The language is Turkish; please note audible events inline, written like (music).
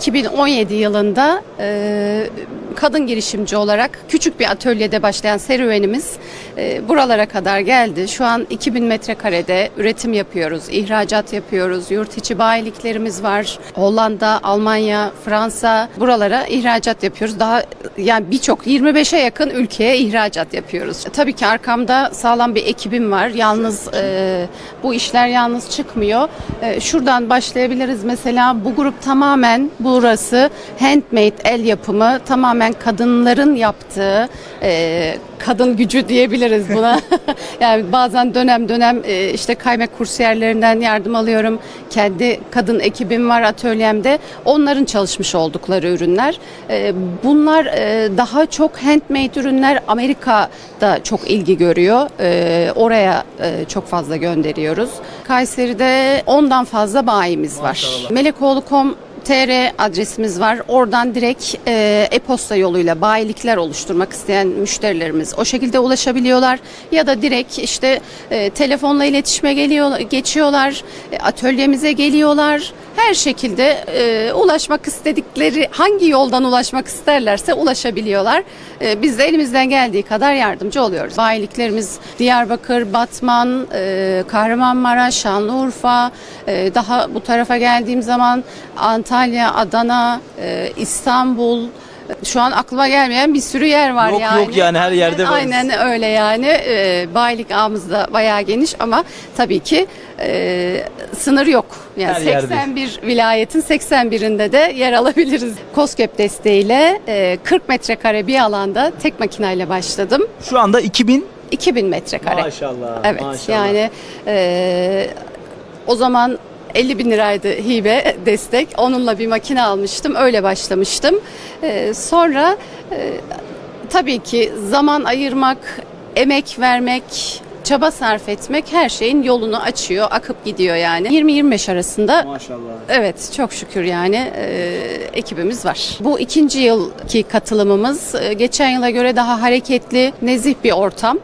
2017 yılında kadın girişimci olarak küçük bir atölyede başlayan serüvenimiz e, buralara kadar geldi. Şu an 2000 metrekarede üretim yapıyoruz, ihracat yapıyoruz, yurt içi bayiliklerimiz var. Hollanda, Almanya, Fransa buralara ihracat yapıyoruz. Daha yani birçok 25'e yakın ülkeye ihracat yapıyoruz. Tabii ki arkamda sağlam bir ekibim var. Yalnız e, bu işler yalnız çıkmıyor. E, şuradan başlayabiliriz. Mesela bu grup tamamen burası handmade el yapımı tamamen kadınların yaptığı e, kadın gücü diyebiliriz buna. (laughs) yani bazen dönem dönem e, işte kaymak kursiyerlerinden yardım alıyorum. Kendi kadın ekibim var atölyemde. Onların çalışmış oldukları ürünler. E, bunlar e, daha çok handmade ürünler Amerika'da çok ilgi görüyor. E, oraya e, çok fazla gönderiyoruz. Kayseri'de ondan fazla bayimiz var. Melekoğlu.com TR adresimiz var. Oradan direkt e, e-posta yoluyla bayilikler oluşturmak isteyen müşterilerimiz o şekilde ulaşabiliyorlar. Ya da direkt işte e, telefonla iletişime geliyor, geçiyorlar, e, atölyemize geliyorlar. Her şekilde e, ulaşmak istedikleri, hangi yoldan ulaşmak isterlerse ulaşabiliyorlar. E, biz de elimizden geldiği kadar yardımcı oluyoruz. Bayiliklerimiz Diyarbakır, Batman, e, Kahramanmaraş, Şanlıurfa, e, daha bu tarafa geldiğim zaman Antalya, Adana, e, İstanbul, şu an aklıma gelmeyen bir sürü yer var Yok, yani. yok yani her yerde varız. Aynen öyle yani. E, bayilik ağımız da bayağı geniş ama tabii ki e, sınır yok. Yani Her yerde. 81 vilayetin 81'inde de yer alabiliriz. COSGAP desteğiyle e, 40 metrekare bir alanda tek makineyle başladım. Şu anda 2000 2000 metrekare. Maşallah. Evet maşallah. yani e, o zaman 50 bin liraydı hibe destek. Onunla bir makine almıştım. Öyle başlamıştım. E, sonra e, tabii ki zaman ayırmak, emek vermek, çaba sarf etmek her şeyin yolunu açıyor, akıp gidiyor yani. 20-25 arasında Maşallah. Evet çok şükür yani e, ekibimiz var. Bu ikinci yılki katılımımız e, geçen yıla göre daha hareketli, nezih bir ortam.